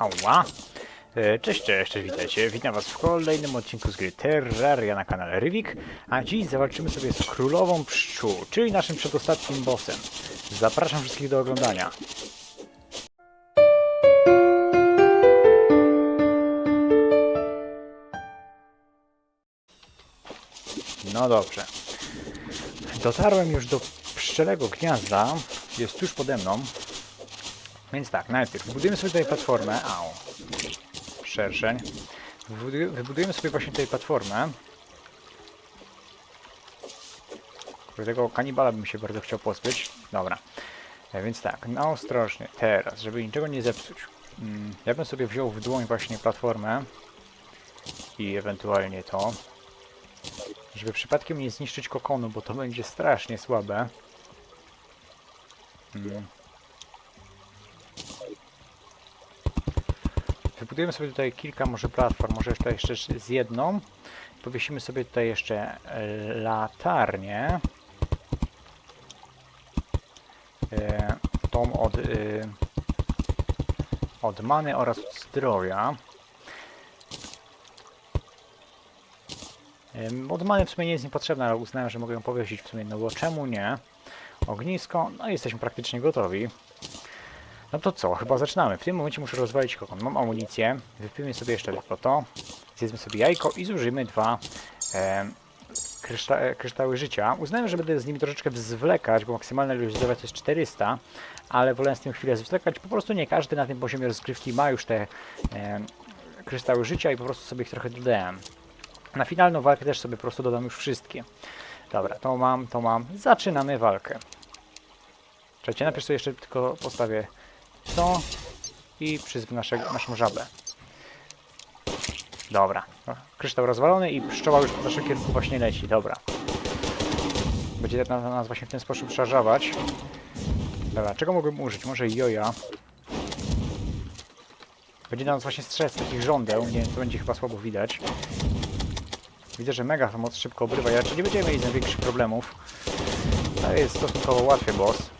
Ała. E, Cześć, cześć, cześć, witajcie. Witam was w kolejnym odcinku z gry Terraria na kanale Rywik, a dziś zawalczymy sobie z Królową Pszczół, czyli naszym przedostatnim bossem. Zapraszam wszystkich do oglądania. No dobrze. Dotarłem już do pszczelego gniazda, jest tuż pode mną. Więc tak, najpierw wybudujemy sobie tutaj platformę. Au. Szerszeń. Wybuduj- Wybudujemy sobie właśnie tutaj platformę. Tego kanibala bym się bardzo chciał pozbyć. Dobra. E, Więc tak, na ostrożnie. Teraz, żeby niczego nie zepsuć. Mm, Ja bym sobie wziął w dłoń właśnie platformę. I ewentualnie to. Żeby przypadkiem nie zniszczyć kokonu, bo to będzie strasznie słabe. Mm. Wybudujemy sobie tutaj kilka może platform, może jeszcze, jeszcze z jedną. Powiesimy sobie tutaj jeszcze e, latarnię. E, Tą od, e, od many oraz od zdrowia. Od many w sumie nie jest niepotrzebna, ale uznałem, że mogę ją powiesić w sumie, no bo czemu nie? Ognisko, no i jesteśmy praktycznie gotowi. No to co, chyba zaczynamy. W tym momencie muszę rozwalić kokon. Mam amunicję, wypijmy sobie jeszcze tylko to, zjedzmy sobie jajko i zużyjmy dwa e, kryszta e, kryształy życia. Uznałem, że będę z nimi troszeczkę zwlekać, bo maksymalna ilość zdrowia to jest 400, ale wolę z tym chwilę zwlekać. Po prostu nie każdy na tym poziomie rozgrywki ma już te e, kryształy życia i po prostu sobie ich trochę dodałem. Na finalną walkę też sobie po prostu dodam już wszystkie. Dobra, to mam, to mam. Zaczynamy walkę. Czekajcie, najpierw sobie jeszcze tylko postawię to i naszego, naszą żabę. Dobra, o, kryształ rozwalony i pszczoła już w naszym kierunku właśnie leci, dobra. Będzie na nas właśnie w ten sposób szarżować. Dobra, czego mogłem użyć? Może joja. Będzie na nas właśnie strzelać z takich żądeł, nie to będzie chyba słabo widać. Widzę, że mega moc szybko obrywa, raczej nie będziemy mieli największych problemów. To jest stosunkowo łatwy boss.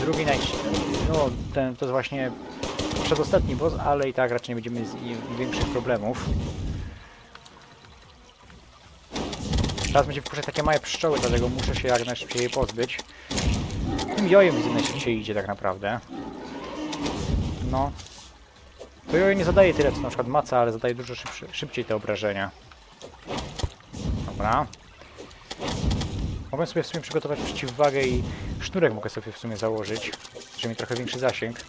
Drugi naj... No, ten to jest właśnie przedostatni boss, ale i tak raczej nie będziemy mieć z nim większych problemów. Teraz będzie wpuszczać takie małe pszczoły, dlatego muszę się jak najszybciej jej pozbyć. Tym jojem widzę najszybciej idzie tak naprawdę. No. To jojo nie zadaje tyle co na przykład maca, ale zadaje dużo szybciej te obrażenia. Dobra. Mogę sobie w sumie przygotować przeciwwagę i sznurek mogę sobie w sumie założyć, żeby mieć trochę większy zasięg.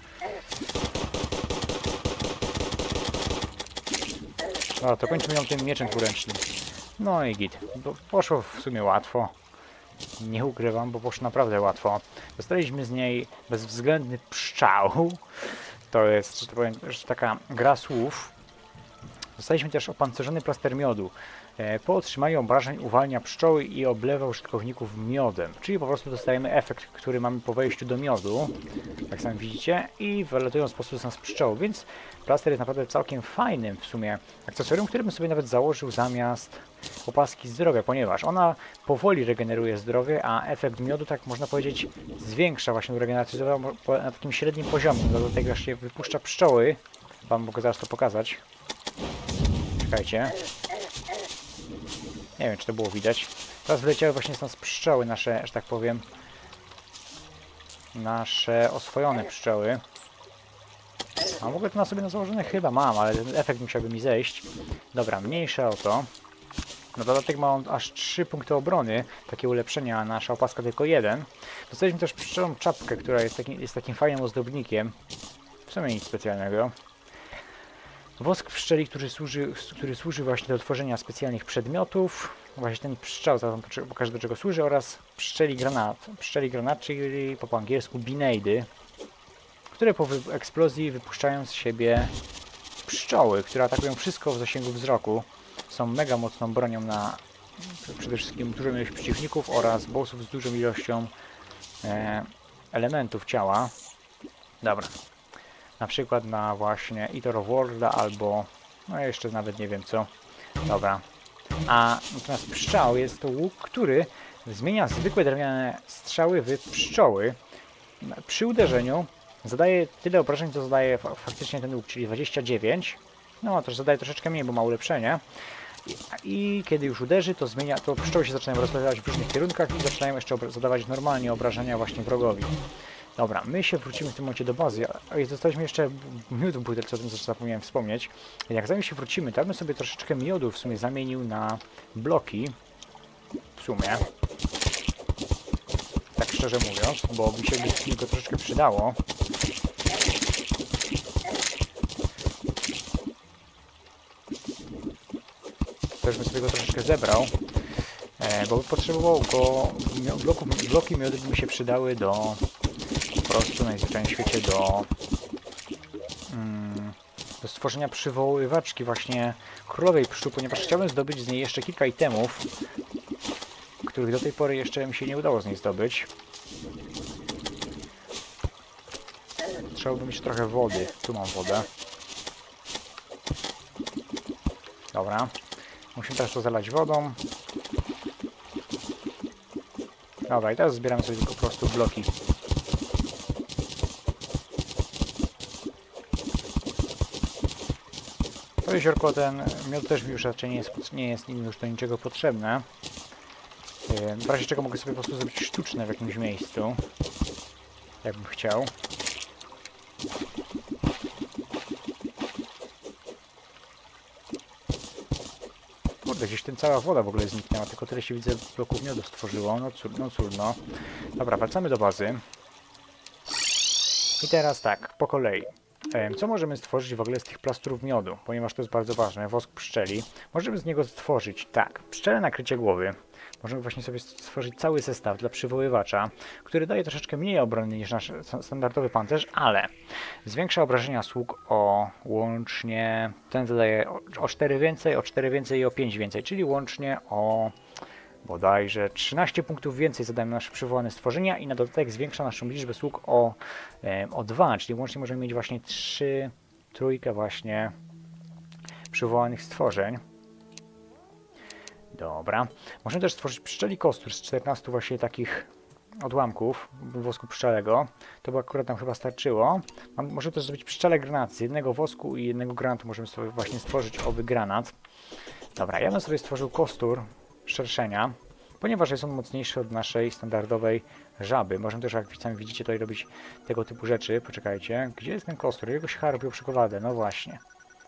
Dobra, to kończymy ją tym mieczem dwuręcznym. No i git. Bo poszło w sumie łatwo. Nie ukrywam, bo poszło naprawdę łatwo. Dostaliśmy z niej bezwzględny pszczał. To jest, że tak powiem, taka gra słów. Dostaliśmy też opancerzony plaster miodu. E, Po otrzymaniu obrażeń uwalnia pszczoły i oblewa użytkowników miodem. Czyli po prostu dostajemy efekt, który mamy po wejściu do miodu. Jak sami widzicie. I wylatują z sposób nas pszczoły. Więc plaster jest naprawdę całkiem fajnym w sumie akcesorium, który bym sobie nawet założył zamiast opaski zdrowia, ponieważ ona powoli regeneruje zdrowie, a efekt miodu, tak można powiedzieć, zwiększa właśnie regenerację zdrowia na takim średnim poziomie. No, Do tego się wypuszcza pszczoły. Wam mogę zaraz to pokazać. Czekajcie. Nie wiem, czy to było widać. Teraz wyleciały właśnie nas pszczoły, nasze, że tak powiem, nasze oswojone pszczoły. A mogę to na sobie na założone? Chyba mam, ale ten efekt musiałby mi zejść. Dobra, mniejsze o to. Na dodatek ma on aż 3 punkty obrony, takie ulepszenia, a nasza opaska tylko jeden. Dostaliśmy też pszczelą czapkę, która jest, takim jest takim fajnym ozdobnikiem. W sumie nic specjalnego. Wosk pszczeli, który służy, który służy właśnie do tworzenia specjalnych przedmiotów. Właśnie ten pszczał, zaraz wam pokażę do czego służy, oraz pszczeli granat. Pszczeli granat, czyli po angielsku bineidy, które po eksplozji wypuszczają z siebie pszczoły, które atakują wszystko w zasięgu wzroku. Są mega mocną bronią na przede wszystkim dużą ilość przeciwników oraz bossów z dużą ilością e, elementów ciała. Dobra, na przykład na właśnie of Worlda albo no jeszcze nawet nie wiem co. Dobra. A natomiast pszczał jest to łuk, który zmienia zwykłe drewniane strzały w pszczoły. Przy uderzeniu zadaje tyle obrażeń, co zadaje fa faktycznie ten łuk, czyli 29. No, to zadaje troszeczkę mniej, bo ma ulepszenie. I, I kiedy już uderzy, to zmienia, to pszczoły się zaczynają rozlewać w różnych kierunkach i zaczynają jeszcze zadawać normalnie obrażenia właśnie wrogowi. Dobra, my się wrócimy w tym momencie do bazy, a dostaliśmy jeszcze miód w butelce, o tym zapomniałem wspomnieć. Jak zanim się wrócimy, to ja bym sobie troszeczkę miodu w sumie zamienił na bloki. W sumie. Tak szczerze mówiąc, bo mi się go troszeczkę przydało. Też bym sobie go troszeczkę zebrał. E, bo potrzebował go, bloków, bloki miodu by mi się przydały do prostu najzwyczajniej w świecie do mm, do stworzenia przywoływaczki właśnie królowej pszczół, ponieważ chciałbym zdobyć z niej jeszcze kilka itemów, których do tej pory jeszcze mi się nie udało z niej zdobyć. Trzeba by mieć trochę wody. Tu mam wodę. Dobra. Musimy teraz to zalać wodą. Dobra, i teraz zbieramy sobie tylko po prostu bloki. Jeziorko, ten miód też mi już raczej nie jest, nie jest nim już do niczego potrzebne. Yy, W razie czego mogę sobie po prostu zrobić sztuczne w jakimś miejscu. Jakbym chciał. Kurde, gdzieś ten cała woda w ogóle zniknęła, tylko tyle się widzę bloków miodu stworzyło. No cór, no cór, no. Dobra, wracamy do bazy. I teraz tak, po kolei. Co możemy stworzyć w ogóle z tych plastrów miodu? Ponieważ to jest bardzo ważne. Wosk pszczeli. Możemy z niego stworzyć, tak, pszczele nakrycie głowy. Możemy właśnie sobie stworzyć cały zestaw dla przywoływacza, który daje troszeczkę mniej obrony niż nasz sta- standardowy pancerz, ale zwiększa obrażenia sług o łącznie, ten zadaje o 4 więcej, o 4 więcej i o 5 więcej, czyli łącznie o bodajże 13 punktów więcej zadają nasze przywołane stworzenia i na dodatek zwiększa naszą liczbę sług o, o 2, czyli łącznie możemy mieć właśnie 3, trójkę właśnie przywołanych stworzeń. Dobra. Możemy też stworzyć pszczeli kostur z 14 właśnie takich odłamków wosku pszczelego. To by akurat nam chyba starczyło. Mam, możemy też zrobić pszczele granat. Z jednego wosku i jednego granatu możemy sobie właśnie stworzyć owy granat. Dobra, ja bym sobie stworzył kostur szerszenia, ponieważ jest on mocniejszy od naszej standardowej żaby. Możemy też, jak sami widzicie, tutaj robić tego typu rzeczy. Poczekajcie, gdzie jest ten kostur? Jego się robił przykładę, no właśnie.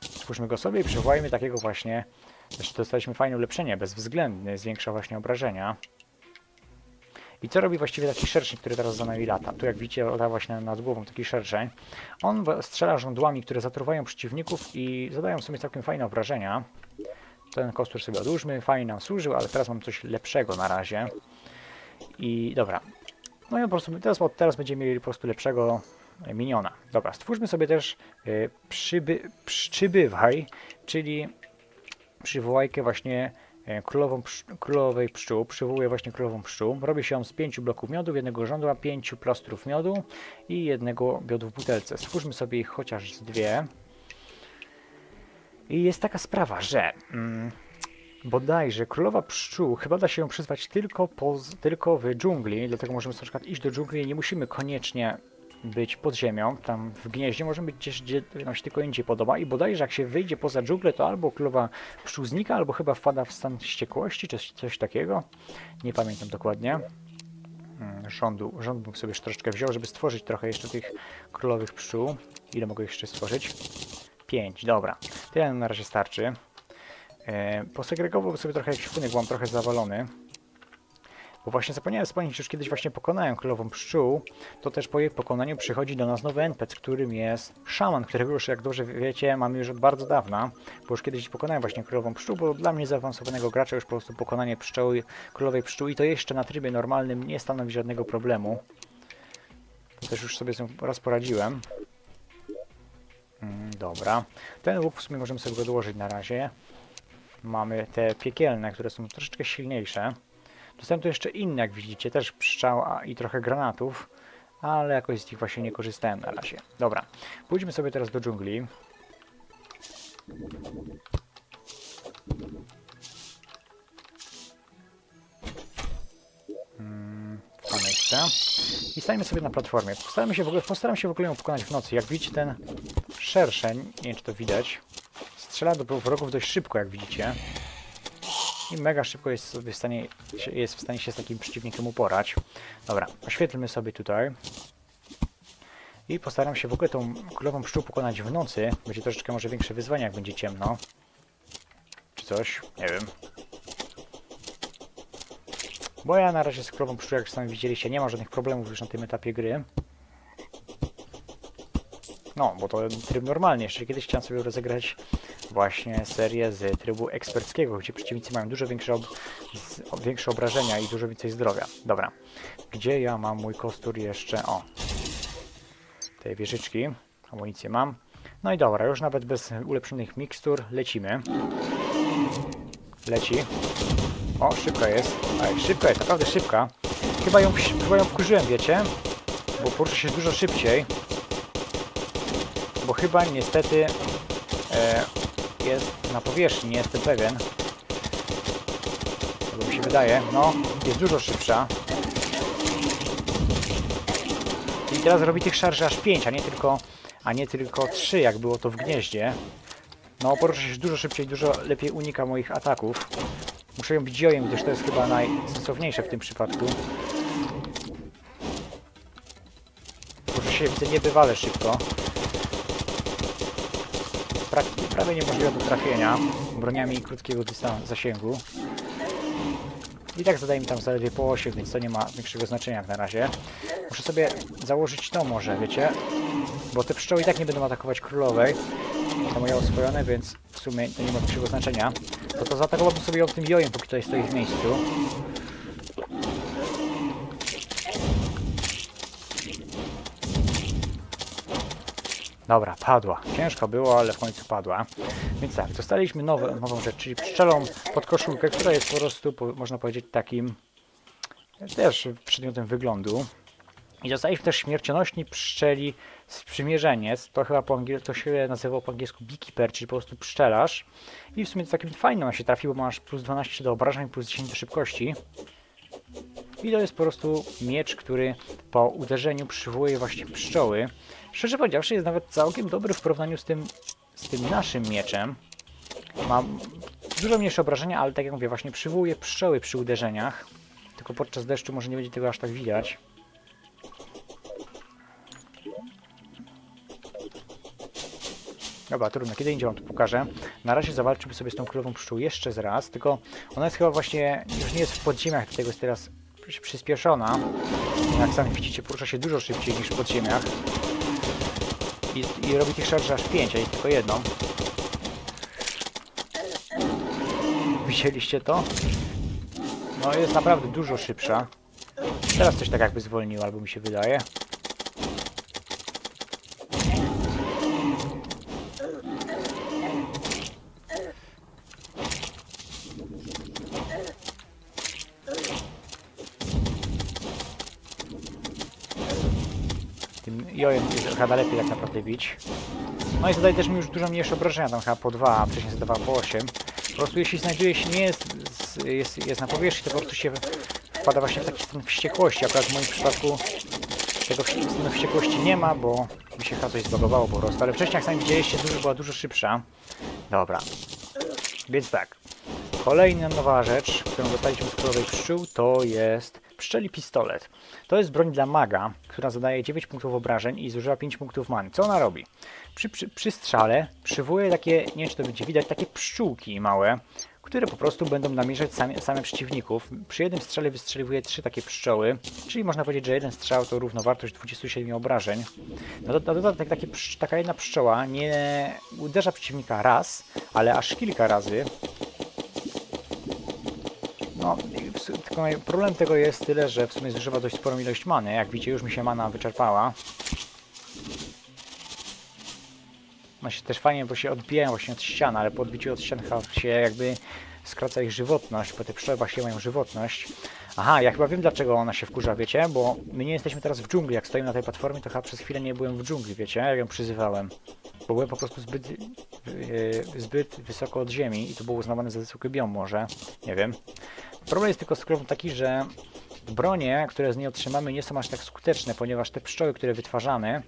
Stwórzmy go sobie i przywołajmy takiego właśnie Zresztą dostaliśmy fajne ulepszenie, bezwzględny, zwiększa właśnie obrażenia. I co robi właściwie taki szerszeń, który teraz za nami lata? Tu jak widzicie, lata właśnie nad głową taki szerszeń. On strzela żądłami, które zatruwają przeciwników i zadają sobie całkiem fajne obrażenia. Ten kostur sobie odłóżmy, fajnie nam służył, ale teraz mam coś lepszego na razie. I dobra. No i po prostu teraz, teraz będziemy mieli po prostu lepszego e, miniona. Dobra, stwórzmy sobie też y, przyby, przybywaj, czyli przywołajkę właśnie e, królową królowej pszczół. Przywołuję właśnie królową pszczół. Robi się ją z pięciu bloków miodu, jednego żądła, pięciu plastrów miodu i jednego miodu w butelce. Stwórzmy sobie ich chociaż z dwie. I jest taka sprawa, że mm, bodajże królowa pszczół chyba da się ją przyzwać tylko, tylko w dżungli, dlatego możemy na przykład iść do dżungli i nie musimy koniecznie być pod ziemią, tam w gnieździe, możemy być gdzieś, gdzie nam się tylko indziej podoba i bodajże jak się wyjdzie poza dżunglę, to albo królowa pszczół znika, albo chyba wpada w stan wściekłości, czy coś- takiego. Nie pamiętam dokładnie. Mm, Rządu, rząd bym sobie troszeczkę wziął, żeby stworzyć trochę jeszcze tych królowych pszczół. Ile mogę jeszcze stworzyć? 5, dobra. Tyle na razie starczy. E, posegregowałbym sobie trochę ekwipunek, bo mam trochę zawalony. Bo właśnie zapomniałem wspomnieć, że już kiedyś właśnie pokonałem królową pszczół, to też po jej pokonaniu przychodzi do nas nowy NPC, którym jest szaman, którego już, jak dobrze wiecie, mamy już od bardzo dawna, bo już kiedyś pokonałem właśnie królową pszczół, bo dla mnie zaawansowanego gracza już po prostu pokonanie pszczoły, królowej pszczół i to jeszcze na trybie normalnym nie stanowi żadnego problemu. To też już sobie z raz poradziłem. Mm, dobra. Ten łuk w sumie możemy sobie go dołożyć na razie. Mamy te piekielne, które są troszeczkę silniejsze. Dostałem tu jeszcze inne, jak widzicie, też pszczał i trochę granatów, ale jakoś z nich właśnie nie korzystałem na razie. Dobra, pójdźmy sobie teraz do dżungli. Mm, miejsce. I stajemy sobie na platformie. Postaram się w ogóle, postaram się w ogóle ją pokonać w nocy. Jak widzicie ten szerszeń, nie wiem czy to widać, strzela do wrogów dość szybko, jak widzicie. I mega szybko jest sobie w stanie, jest w stanie się z takim przeciwnikiem uporać. Dobra, oświetlmy sobie tutaj. I postaram się w ogóle tą królową pszczół pokonać w nocy. Będzie troszeczkę może większe wyzwanie, jak będzie ciemno. Czy coś, nie wiem. Bo ja na razie z królową pszczół, jak sami widzieliście, nie ma żadnych problemów już na tym etapie gry. No, bo to tryb normalny. Jeszcze kiedyś chciałem sobie rozegrać właśnie serię z trybu eksperckiego, gdzie przeciwnicy mają dużo większe, ob większe obrażenia i dużo więcej zdrowia. Dobra, gdzie ja mam mój kostur jeszcze? O, tej wieżyczki. Amunicję mam. No i dobra, już nawet bez ulepszonych mikstur lecimy. Leci. O, szybka jest. Ej, szybka jest, naprawdę szybka. Chyba ją, chyba ją wkurzyłem, wiecie? Bo porusza się dużo szybciej. Chyba niestety e, jest na powierzchni, nie jestem pewien. Tego mi się wydaje. No, jest dużo szybsza. I teraz robi tych szarży aż 5, a nie tylko, a nie tylko 3, jak było to w gnieździe. No, porusza się dużo szybciej, dużo lepiej unika moich ataków. Muszę ją bić jojem, gdyż to jest chyba najsensowniejsze w tym przypadku. Porusza się, widzę, niebywale szybko. Pra prawie niemożliwe do trafienia broniami krótkiego zasięgu. I tak zadaje mi tam zaledwie po 8, więc to nie ma większego znaczenia jak na razie. Muszę sobie założyć to może, wiecie? Bo te pszczoły i tak nie będą atakować królowej. To moje oswojone, więc w sumie to nie ma większego znaczenia. To to zaatakowałbym sobie ją tym jojem, póki tutaj stoi w miejscu. Dobra, padła. Ciężko było, ale w końcu padła. Więc tak, dostaliśmy nowe, nową rzecz, czyli pszczelą pod koszulkę, która jest po prostu, można powiedzieć, takim też przedmiotem wyglądu. I dostaliśmy też śmiercionośni pszczeli sprzymierzeniec. To chyba po angielsku, to się nazywało po angielsku beekeeper, czyli po prostu pszczelarz. I w sumie to takim fajnym on się trafił, bo masz plus 12 do obrażeń, plus 10 do szybkości. I to jest po prostu miecz, który po uderzeniu przywołuje właśnie pszczoły. Szczerze powiedziawszy, jest nawet całkiem dobry w porównaniu z tym, z tym naszym mieczem. Ma dużo mniejsze obrażenia, ale tak jak mówię, właśnie przywołuje pszczoły przy uderzeniach. Tylko podczas deszczu może nie będzie tego aż tak widać. Dobra, trudno, kiedy indziej wam to pokażę. Na razie zawalczymy sobie z tą królową pszczół jeszcze raz, tylko ona jest chyba właśnie, już nie jest w podziemiach, dlatego jest teraz przy- przyspieszona. Jak sami widzicie, porusza się dużo szybciej niż w podziemiach. I, i robi tych szarży aż 5, a nie tylko jedną. Widzieliście to? No jest naprawdę dużo szybsza. Teraz coś tak jakby zwolniło, albo mi się wydaje. Tym jojem jest chyba lepiej tak naprawdę bić. No i zadaje też mi już dużo mniejsze obrażenia, tam chyba po 2, a wcześniej zadawała po 8. Po prostu jeśli znajduje się, nie jest, jest, jest na powierzchni, to po prostu się wpada właśnie w taki stan wściekłości. Akurat w moim przypadku tego stanu wściekłości nie ma, bo mi się chyba coś zbagowało po prostu. Ale wcześniej, jak sami widzieliście, dużo, była dużo szybsza. Dobra. Więc tak. Kolejna nowa rzecz, którą dostaliśmy z królowej pszczół, to jest pszczeli pistolet. To jest broń dla maga, która zadaje 9 punktów obrażeń i zużywa 5 punktów many. Co ona robi? Przy, przy, przy strzale przywołuje takie, nie wiem czy to będzie widać, takie pszczółki małe, które po prostu będą namierzać same, same przeciwników. Przy jednym strzale wystrzeliwuje 3 takie pszczoły, czyli można powiedzieć, że jeden strzał to równowartość 27 obrażeń. No Na dodatek takie, psz- taka jedna pszczoła nie uderza przeciwnika raz, ale aż kilka razy, no, tylko problem tego jest tyle, że w sumie zużywa dość sporą ilość many. Jak widzicie, już mi się mana wyczerpała. No się też fajnie, bo się odbijają właśnie od ścian, ale po odbiciu od ścian się jakby skraca ich żywotność, bo te pszczoły właśnie mają żywotność. Aha, ja chyba wiem dlaczego ona się wkurza, wiecie? Bo my nie jesteśmy teraz w dżungli, jak stoimy na tej platformie, to chyba przez chwilę nie byłem w dżungli, wiecie? Jak ją przyzywałem. Bo byłem po prostu zbyt, yy, zbyt wysoko od ziemi i to było uznawane za zwykły biom może, nie wiem. Problem jest tylko z królową taki, że bronie, które z niej otrzymamy, nie są aż tak skuteczne, ponieważ te pszczoły, które wytwarzamy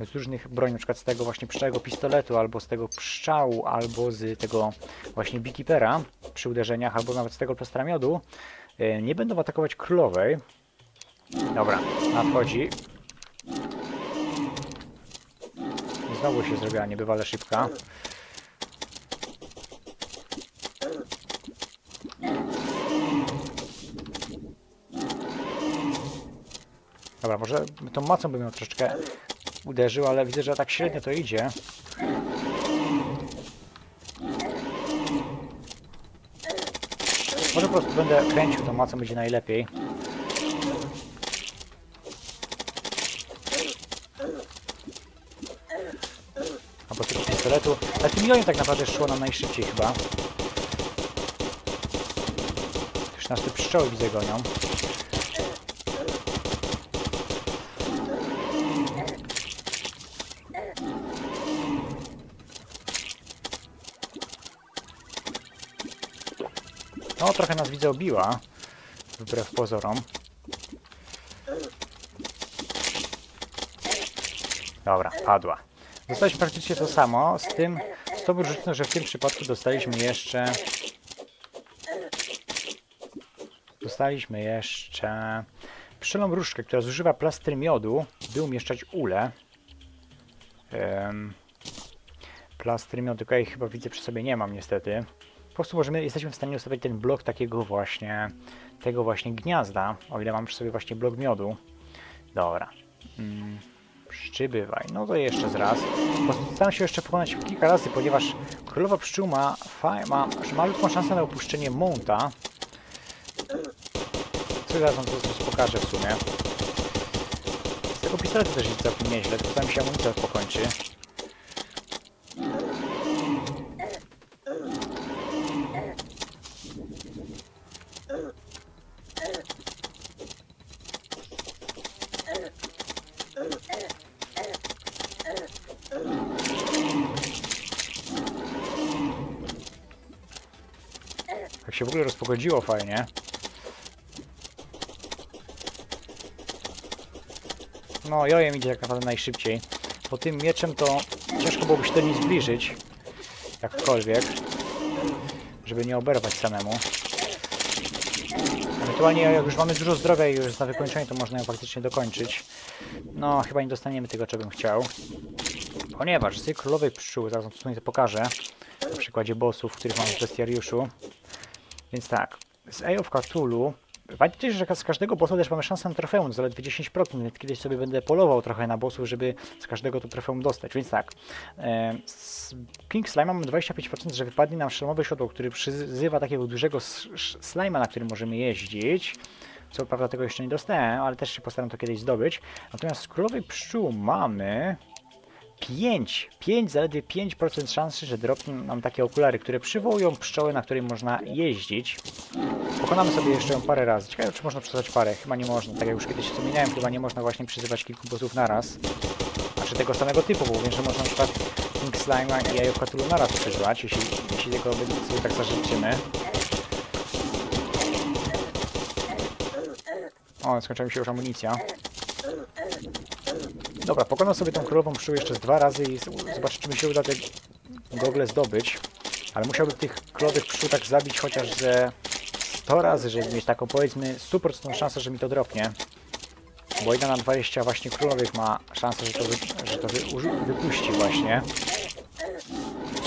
z różnych broni, przykład z tego właśnie pszczałego pistoletu, albo z tego pszczału, albo z tego właśnie beekeepera przy uderzeniach, albo nawet z tego plastra miodu, e, nie będą atakować królowej. Dobra, nadchodzi. Znowu się zrobiła niebywale szybka. Dobra, może tą macą bym ją troszeczkę uderzył, ale widzę, że tak średnio to idzie. Może po prostu będę kręcił tą macą, będzie najlepiej. Albo tylko pistoletu. Ale tym milionem tak naprawdę szło nam najszybciej chyba. Już nas te pszczoły widzę gonią. Trochę nas widzę obiła. Wbrew pozorom. Dobra, padła. Dostaliśmy praktycznie to samo, z tym, z tą różnicą, że w tym przypadku dostaliśmy jeszcze... Dostaliśmy jeszcze... Pszczelą różdżkę, która zużywa plastry miodu, by umieszczać ule. Um, plastry miodu, ja chyba widzę przy sobie nie mam niestety. Po prostu możemy, jesteśmy w stanie ustawić ten blok takiego właśnie, tego właśnie gniazda, o ile mam przy sobie właśnie blok miodu. Dobra. Mm, przybywaj. No to jeszcze z raz. Postaram się jeszcze pokonać kilka razy, ponieważ królowa pszczół ma, ma malutką szansę na opuszczenie monta. Co zaraz wam to pokażę w sumie. Z tego pistoletu też jest całkiem nieźle, tylko tam się amunicja pokończy. Się w ogóle rozpogodziło fajnie. No, jojem idzie tak naprawdę najszybciej. Bo tym mieczem to ciężko byłoby się do niej zbliżyć. Jakkolwiek. Żeby nie oberwać samemu. Ewentualnie jak już mamy dużo zdrowia i już jest na wykończenie, to można ją faktycznie dokończyć. No, chyba nie dostaniemy tego, czego bym chciał. Ponieważ z tej królowej pszczół, zaraz sumie to pokażę, na przykładzie bossów, których mam w bestiariuszu. Więc tak, z Eye of Cthulhu, pamiętajcie, że z każdego bossa też mamy szansę na trofeum, zaledwie 10%, więc kiedyś sobie będę polował trochę na bossów, żeby z każdego to trofeum dostać, więc tak, z King Slime mamy 25%, że wypadnie nam szlemowy siodło, który przyzywa takiego dużego slima, na którym możemy jeździć. Co prawda tego jeszcze nie dostałem, ale też się postaram to kiedyś zdobyć. Natomiast z królowej pszczół mamy 5, 5, zaledwie 5% szansy, że dropną nam takie okulary, które przywołują pszczoły, na której można jeździć. Pokonamy sobie jeszcze ją parę razy. Ciekawe, czy można przyzywać parę. Chyba nie można. Tak jak już kiedyś wspominałem, chyba nie można właśnie przyzywać kilku bossów naraz. Znaczy tego samego typu, bo wiem, że można na przykład King Slime'a i of Cthulhu naraz przyzywać, jeśli, jeśli tego sobie tak zażyczymy. O, skończyła mi się już amunicja. Dobra, pokonam sobie tą królową pszczół jeszcze dwa razy i zobaczę, czy mi się uda te gogle zdobyć. Ale musiałbym tych królowych pszczół tak zabić chociaż ze 100 razy, żeby mieć taką powiedzmy 100% szansę, że mi to dropnie. Bo 1 na 20 właśnie królowych ma szansę, że to, wy, że to wy, wypuści właśnie.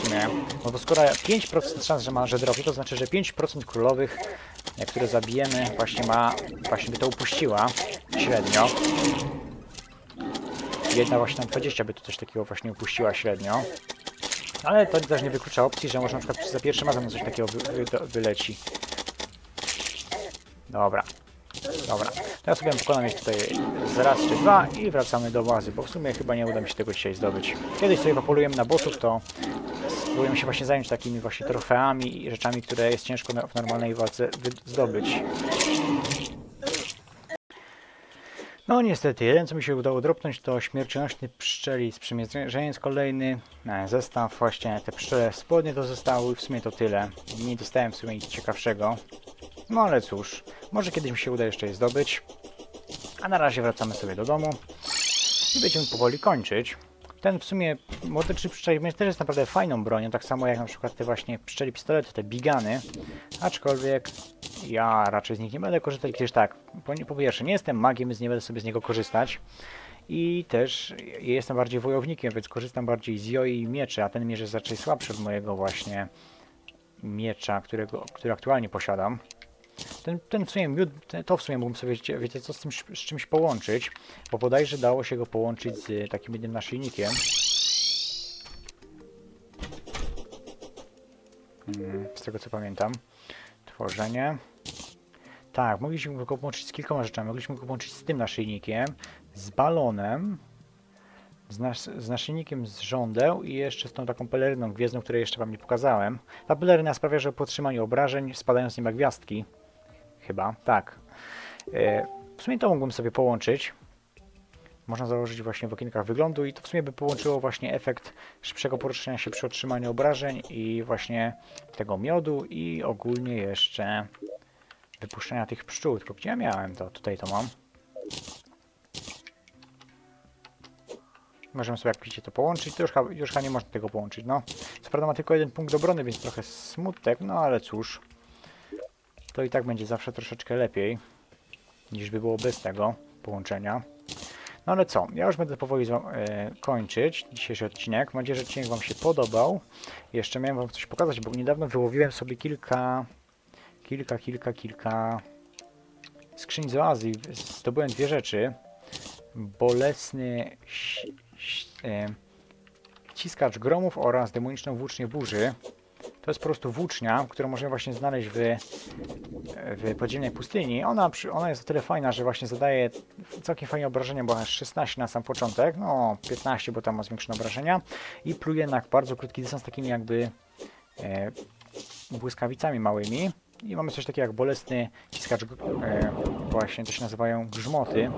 Sumie. No to skoro 5% szans, że ma, że dropnie, to znaczy, że 5% królowych, które zabijemy, właśnie ma, właśnie by to upuściła średnio. Jedna właśnie na 20 by to coś takiego właśnie upuściła średnio. Ale to też nie wyklucza opcji, że może na przykład za pierwszym razem coś takiego wy, wy, wyleci. Dobra. Dobra. Teraz sobie pokonam jeszcze tutaj raz czy dwa i wracamy do bazy, bo w sumie chyba nie uda mi się tego dzisiaj zdobyć. Kiedyś sobie popolujemy na bossów, to spróbujemy się właśnie zająć takimi właśnie trofeami i rzeczami, które jest ciężko w normalnej walce zdobyć. No niestety, jeden co mi się udało dropnąć to śmiercionośny pszczeli sprzymierzeniec kolejny, e, zestaw właśnie te pszczele spodnie do zestawu i w sumie to tyle. Nie dostałem w sumie nic ciekawszego. No ale cóż, Może kiedyś mi się uda jeszcze je zdobyć. A na razie wracamy sobie do domu i będziemy powoli kończyć. Ten w sumie młoteczny pszczeli też jest naprawdę fajną bronią, tak samo jak na przykład te właśnie pszczeli pistolety, te bigany. Aczkolwiek ja raczej z nich nie będę korzystać, gdyż tak, po, po pierwsze nie jestem magiem, więc nie będę sobie z niego korzystać. I też jestem bardziej wojownikiem, więc korzystam bardziej z joi i mieczy, a ten miecz jest raczej słabszy od mojego właśnie miecza, którego, który aktualnie posiadam. Ten, ten w sumie miód, to w sumie mógłbym sobie, wiecie, co, z, tym, z czymś połączyć, bo bodajże dało się go połączyć z takim jednym naszyjnikiem. Mm, Z tego co pamiętam. Tworzenie. Tak, mogliśmy go połączyć z kilkoma rzeczami. Mogliśmy go połączyć z tym naszyjnikiem, z balonem, z, nas, z naszyjnikiem z żądeł i jeszcze z tą taką peleryną gwiezdną, której jeszcze wam nie pokazałem. Ta peleryna sprawia, że po otrzymaniu obrażeń spadają z niej jak gwiazdki. Chyba, tak. E, w sumie to mógłbym sobie połączyć. Można założyć właśnie w okienkach wyglądu i to w sumie by połączyło właśnie efekt szybszego poruszania się przy otrzymaniu obrażeń i właśnie tego miodu i ogólnie jeszcze wypuszczenia tych pszczół. Tylko gdzie ja miałem to? Tutaj to mam. Możemy sobie, jak widzicie, to połączyć. To już, już nie można tego połączyć, no. Co prawda ma tylko jeden punkt obrony, więc trochę smutek, no ale cóż. To i tak będzie zawsze troszeczkę lepiej, niż by było bez tego połączenia. No ale co, ja już będę powoli e, kończyć dzisiejszy odcinek. Mam nadzieję, że odcinek Wam się podobał. Jeszcze miałem Wam coś pokazać, bo niedawno wyłowiłem sobie kilka, kilka, kilka, kilka skrzyń z oazji. Zdobyłem dwie rzeczy. Bolesny ś- ś- e, gromów oraz demoniczną włócznię burzy. To jest po prostu włócznia, którą możemy właśnie znaleźć w, w podziemnej pustyni. Ona, ona jest o tyle fajna, że właśnie zadaje całkiem fajne obrażenia, bo aż 16 na sam początek, no 15, bo tam ma zwiększone obrażenia i pluje na bardzo krótki dystans takimi jakby e, błyskawicami małymi. I mamy coś takiego jak bolesny ciskacz, e, właśnie to się nazywają grzmoty.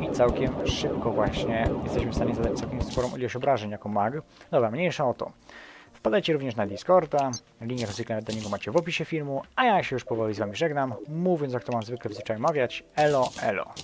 I całkiem szybko właśnie jesteśmy w stanie zadać całkiem sporą ilość obrażeń jako mag. Dobra, mniejsza o to. Wpadajcie również na Discorda, link do niego macie w opisie filmu, a ja się już powoli z Wami żegnam, mówiąc jak to mam zwykle w zwyczaju mawiać, elo, elo.